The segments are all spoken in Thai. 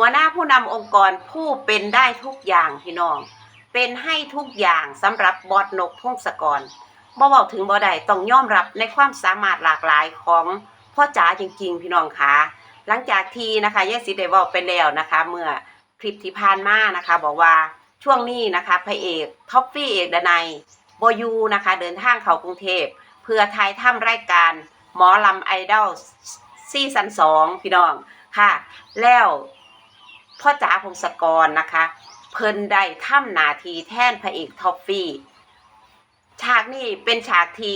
หัวหน้าผู้นำองค์กรผู้เป็นได้ทุกอย่างพี่น้อง เป็นให้ทุกอย่างสำหรับบอดนกพงศกรบ่เว้าถึงบ่ได้ต้องยอมรับในความสามารถหลากหลายของพ่อจ๋าจริง ๆ พี่น้องคะหลังจากที่นะคะยายสิได้เว้าไปแล้วนะคะ เมื่อคลิปที่ผ่านมานะคะ บอกว่าช่วงนี้นะคะพระเอกท็อปฟี่เอกดนัยบอยูนะคะ เดินทางเข้ากรุงเทพเพื่อถ่ายทำรายการหมอลำไอดอลซีซั่นสองพี่น้องค่ะ แล้ว พ่อจ๋าพงศกรนะคะ เพิ่นได้ทำนาทีแท่นพระเอกท็อฟฟี่ ฉากนี้เป็นฉากที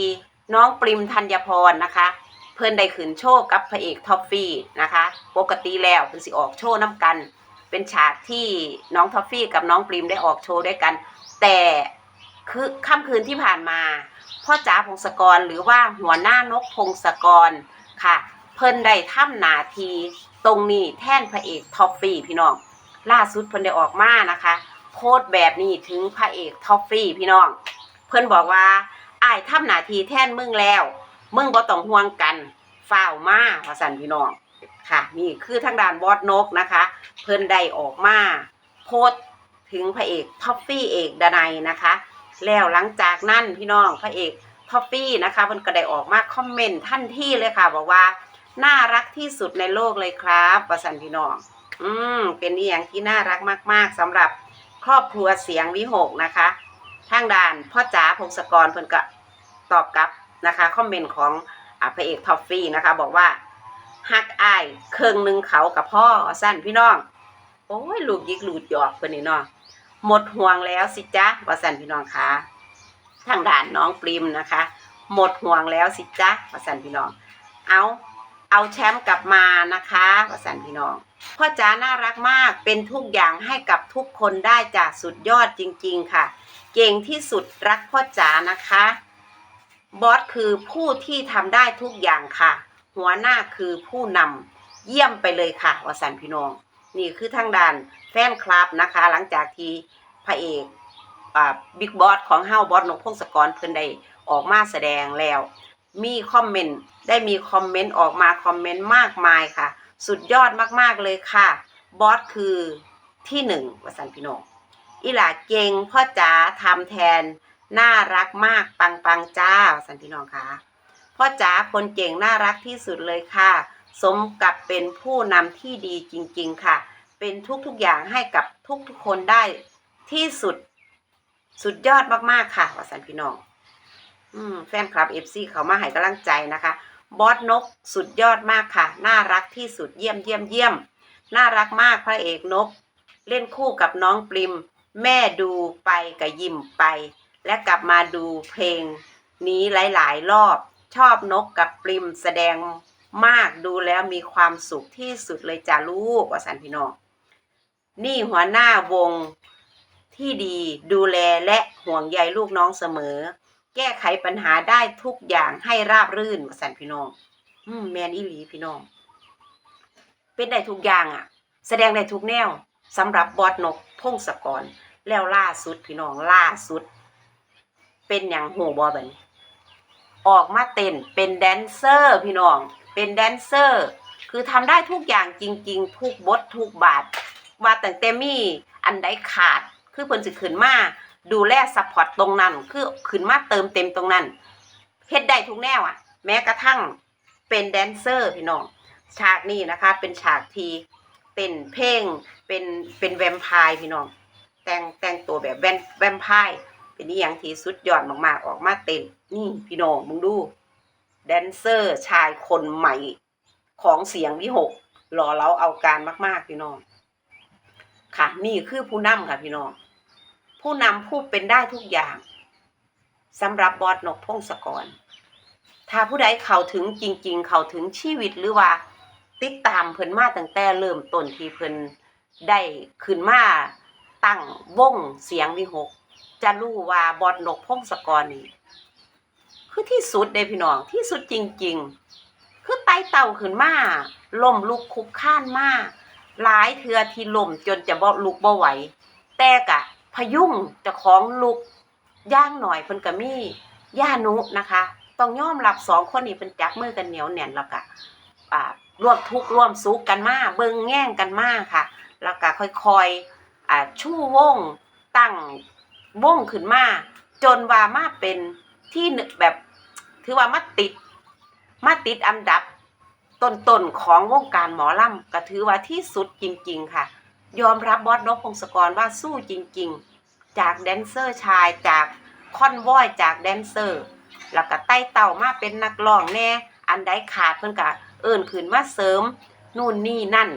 น้องปริมธัญพรนะคะ เพิ่นได้ขืนโชว์กับพระเอกท็อฟฟี่นะคะ ปกติแล้วเพิ่นสิออกโชว์น้ำกัน เป็นฉากที่น้องท็อฟฟี่กับน้องปริมได้ออกโชว์ด้วยกัน แต่คือค่ำคืนที่ผ่านมา พ่อจ๋าพงศกรหรือว่าหัวหน้านกพงศกรค่ะ เพิ่นได้ทำนาที ตรงนี้แท่นพระเอกท็อฟฟี่พี่น้อง ล่าสุดเพิ่นได้ออกมานะคะ โพสต์แบบนี้ถึงพระเอกท็อฟฟี่พี่น้อง เพิ่นบอกว่าอ้ายทำหนาทีแท่นมึงแล้ว มึงบ่ต้องห่วงกันฝ้าวมาว่าซั่นพี่น้องค่ะ นี่คือทางด้านบอสนกนะคะ เพิ่นได้ออกมาโพสต์ถึงพระเอกท็อฟฟี่เอกดนัยนะคะ แล้วหลังจากนั้นพี่น้องพระเอกท็อฟฟี่นะคะเพิ่นก็ได้ออกมาคอมเมนต์ทันทีเลยค่ะ บอกว่า น่ารักที่สุดในโลกเลยครับว่าซั่นพี่น้อง อืม เป็นอีหยังที่น่ารักมาก ๆสำหรับครอบครัวเสียงวิหกนะคะ ทางด่านพ่อจ๋าพงศกรเพิ่นก็ตอบกลับนะคะคอมเมนต์ของอพระเอกท็อฟฟี่นะคะ บอกว่าฮักอายเครื่องหนึ่งเขากับพ่อสั้นพี่น้อง โอ้ยลูกยิกลูกหยอกเพิ่นนี่เนาะหมดห่วงแล้วสิจ๊ะว่าสั้นพี่น้องคะทางด่านน้องปริมนะคะ หมดห่วงแล้วสิจ๊ะว่าสั้นพี่น้อง เอา เอาแชมป์กลับมานะคะวสันพี่น้อง พ่อจ๋าน่ารักมากเป็นทุกอย่างให้กับทุกคนได้จากสุดยอดจริง ๆ ค่ะ เก่งที่สุดรักพ่อจ๋านะคะบอสคือผู้ที่ทำได้ทุกอย่างค่ะ หัวหน้าคือผู้นำเยี่ยมไปเลยค่ะวสันพี่น้อง นี่คือทางด้านแฟนคลับนะคะ หลังจากที่พระเอกอบิ๊กบอสของเฮาบอสนกพงศกรเพิ่นได้ออกมาแสดงแล้ว มีคอมเมนต์ได้มีคอมเมนต์ออกมาคอมเมนต์มากมายค่ะ สุดยอดมากๆเลยค่ะ บอสคือที่หนึ่งวสันพี่น้องอีหลาเก่งพ่อจ๋าทำแทน น่ารักมากปังปังจ้า วสันพี่น้องคะพ่อจ๋าคนเก่งน่ารักที่สุดเลยค่ะ สมกับเป็นผู้นำที่ดีจริง ๆค่ะ เป็นทุกๆอย่างให้กับทุกๆคนได้ที่สุด สุดยอดมากๆค่ะวสันพี่น้อง อืมแฟนคลับเอฟซีเขามาให้กำลังใจนะคะ บอสนกสุดยอดมากค่ะ น่ารักที่สุดเยี่ยมเยี่ยมเยี่ยม น่ารักมากพระเอกนก เล่นคู่กับน้องปริม แม่ดูไปกับยิ้มไป และกลับมาดูเพลงนี้หลาย ๆ รอบ ชอบนกกับปริมแสดงมากดูแล้วมีความสุขที่สุดเลยจ้าลูกว่าสันพี่น้อง นี่หัวหน้าวงที่ดีดูแลและห่วงใยลูกน้องเสมอ แก้ไขปัญหาได้ทุกอย่างให้ราบรื่นสันพี่น้องอืมแมนอีหลีพี่น้อง เป็นได้ทุกอย่างอะ แสดงได้ทุกแนวสำหรับบอสนกพงศกรแล้วล่าสุดพี่น้องล่าสุด เป็นอย่างหูบอบันออกมาเต้นเป็นแดนเซอร์พี่น้อง เป็นแดนเซอร์ คือทำได้ทุกอย่างจริง ๆ ทุกบททุกบาทว่าแต่เตมี่อันใดขาดคือเพิ่นสิขึ้นมา ดูแลซัพพอร์ตตรงนั้น คือขึ้นมาเติมเต็มตรงนั้นเฮ็ดได้ทุกแนวอะ แม้กระทั่งเป็นแดนเซอร์พี่น้อง ฉากนี้นะคะ เป็นฉากทีเป็นเพลงเป็นเป็นแวมไพร์พี่น้อง แต่งแต่งตัวแบบแวมแวมไพร์เป็นนี่อย่างที่สุดยอดมากๆ ออกมาเต้นนี่พี่น้องมึงดูแดนเซอร์ชายคนใหม่ของเสียงวิหกหล่อเราเอาการมาก ๆ พี่น้อง ค่ะ นี่คือผู้นำค่ะพี่น้อง ผู้นำผู้เป็นได้ทุกอย่างสำหรับบอสนกพงศกร ถ้าผู้ใดเข้าถึงจริง ๆ เข้าถึงชีวิตหรือว่า ติดตามเพิ่นมาตั้งแต่เริ่มต้นที่เพิ่นได้ขึ้นมาตั้งวงเสียงวิหก จะรู้ว่าบอดนกพงศกรนี่คือที่สุดเด้พี่น้องที่สุดจริง ๆ คือไต่เต่าขึ้นมาล่มลุกคุกข้านมาหลายเทือที่ล่มจนจะบ่ลุกบ่ไหว แต่กะ พยุ่งจะของลุกย่างหน่อยเพิ่นก็มีย่านุนะคะ ต้องยอมรับสองคนนี้เป็นจับมือกันเหนียวแน่นแล้วกะอ่าร่วมทุกข์ร่วมสุขกันมาเบิ่งแง่งกันมาค่ะ แล้วก็ค่อยๆอ่าชู้วงตั้งวงขึ้นมา จนว่ามาเป็นที่หนึ่งแบบถือว่ามาติดมาติดอันดับต้นๆของวงการหมอลำก็ถือว่าที่สุดจริง ๆ ค่ะ ยอมรับบอสนกพงศกรว่าสู้จริงๆ จากแดนเซอร์ชายจากคอนวอยจากแดนเซอร์ แล้วก็ไต่เต่ามาเป็นนักร้องแน่ อันใดขาดเพิ่นก็เอิ่นขึ้นมาเสริม นู่นนี่นั่น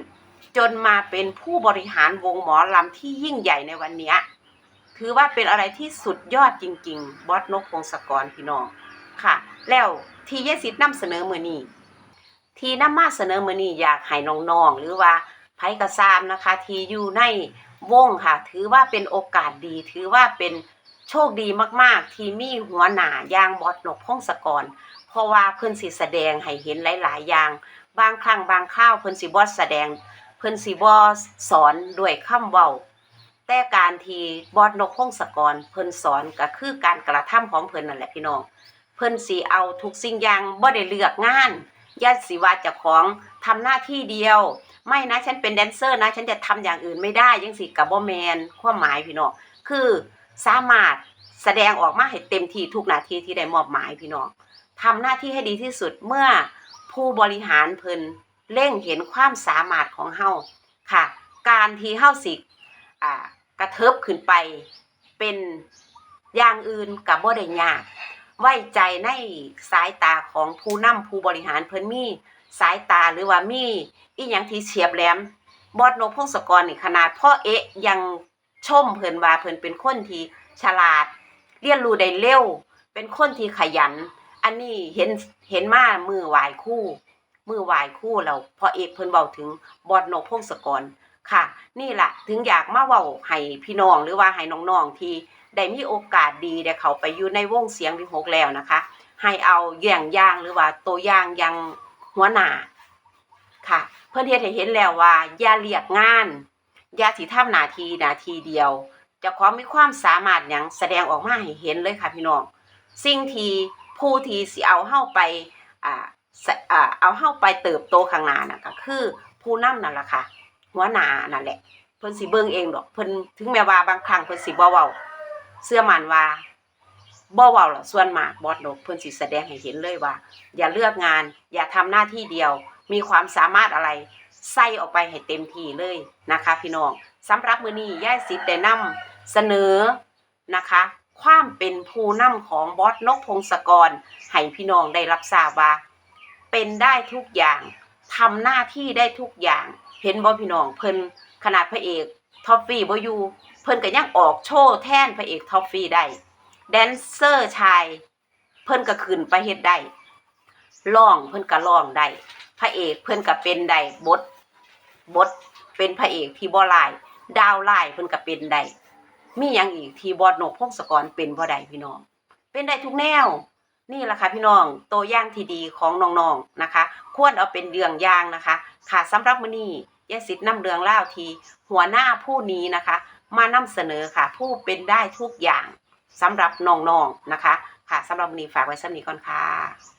จนมาเป็นผู้บริหารวงหมอลำที่ยิ่งใหญ่ในวันเนี้ยถือว่าเป็นอะไรที่สุดยอดจริง ๆ บอสนกพงศกรพี่น้องค่ะ แล้วที่เยสิทธิ์นำเสนอมือนี้ที่นำมาเสนอมือนี้อยากให้น้องๆหรือว่า ไผกระซามนะคะ ที่อยู่ในวงค่ะ ถือว่าเป็นโอกาสดี ถือว่าเป็นโชคดีมากๆ ที่มีหัวหน้าย่างบอสนกพงศกร เพราะว่าเพิ่นสิแสดงให้เห็นหลาย ๆ อย่าง บางครั้งบางคราวเพิ่นสิบ่แสดง เพิ่นสิบ่สอนด้วยคำเว้าแต่การที่บอสนกพงศกร เพิ่นสอนก็คือการกระทำของเพิ่นนั่นแหละพี่น้อง เพิ่นสิเอาทุกสิ่งอย่างบ่ได้เลือกงาน ย่าสิวาเจ้าของทำหน้าที่เดียว ไม่นะฉันเป็นแดนเซอร์นะ ฉันจะทำอย่างอื่นไม่ได้จังสิกับบ่แมนความหมายพี่น้องคือสามารถแสดงออกมาให้เต็มที่ทุกนาทีที่ได้มอบหมายพี่น้องทำหน้าที่ให้ดีที่สุดเมื่อผู้บริหารเพิ่นเล่งเห็นความสามารถของเฮาค่ะ การที่เฮาสิกระเทิบขึ้นไปเป็นอย่างอื่นกับบ่ได้ยาก ไว้ใจในสายตาของผู้นำผู้บริหารเพิ่นมีสายตาหรือว่ามีอีหยังที่เฉียบแหลม บอดนกพงศกรนี่ขนาดพ่อเอ๊ะยังชมเพิ่นว่าเพิ่นเป็นคนที่ฉลาด เรียนรู้ได้เร็ว เป็นคนที่ขยัน อันนี้เห็นเห็นมามือไหวายคู่ มือไหวายคู่แล้วพ่อเอกเพิ่นเว้าถึงบอดนกพงศกรค่ะ นี่ล่ะถึงอยากมาเว้าให้พี่น้องหรือว่าให้น้องๆที่ ได้มีโอกาสดีได้เขาไปอยู่ในวงเสียงวิหกแล้วนะคะ ให้เอาอย่างย่างหรือว่าตัวอย่างยังหัวหน้าค่ะ เพื่อนเฮ็ดให้เห็นแล้วว่าอย่าเรียกงานอย่าสิทำหน้าทีหน้าทีเดียวจะความมีความสามารถหยังแสดงออกมาให้เห็นเลยค่ะพี่น้องสิ่งที่ผู้ที่สิเอาเฮาไปอ่าสอ่าเอาเฮาไปเติบโตข้างหน้าน่ะก็คือผู้นำนั่นล่ะค่ะหัวหน้านั่นแหละเพิ่นสิเบิ่งเองดอกเพิ่นถึงแม้ว่าบางครั้งเพิ่นสิบ่เว้า เสื้อมันว่าบ่เว้าหรอส่วนมากบอสนกเพิ่นสิแสดงให้เห็นเลยว่า อย่าเลือกงาน อย่าทำหน้าที่เดียว มีความสามารถอะไรใส่ออกไปให้เต็มที่เลยนะคะ พี่น้องสำหรับมือนี้ย่ายสิทธิ์ได้นำเสนอนะคะ ความเป็นผู้นำของบอสนกพงศกรให้พี่น้องได้รับทราบว่า เป็นได้ทุกอย่างทำหน้าที่ได้ทุกอย่าง เห็นบ่พี่น้องเพิ่นขนาดพระเอกท็อฟฟี่บอยู เพิ่นก็ยังออกโชว์แทนพระเอกท็อฟฟี่ได้แดนเซอร์ชาย เพิ่นก็ขึ้นไปเฮ็ดได้ร้องเพิ่นก็ร้องได้พระเอกเพิ่นก็เป็นได้บทบทเป็นพระเอกที่บ่ร้าย ดาวร้ายเพิ่นก็เป็นได้มีหยังอีกที่บอดนกพงศกรเป็นบ่ได้พี่น้อง เป็นได้ทุกแนว นี่แหละค่ะพี่น้องตัวอย่างที่ดีของน้องๆนะคะ ควรเอาเป็นเรื่องอย่างนะคะ ค่ะสำหรับมื้อนี้ยายสิทธิ์นำเรื่องเล่าทีหัวหน้าผู้นี้นะคะ มานำเสนอค่ะ ผู้เป็นได้ทุกอย่างสำหรับน้องๆนะคะ ค่ะสำหรับวันนี้ฝากไว้สำนี้ก่อนค่ะ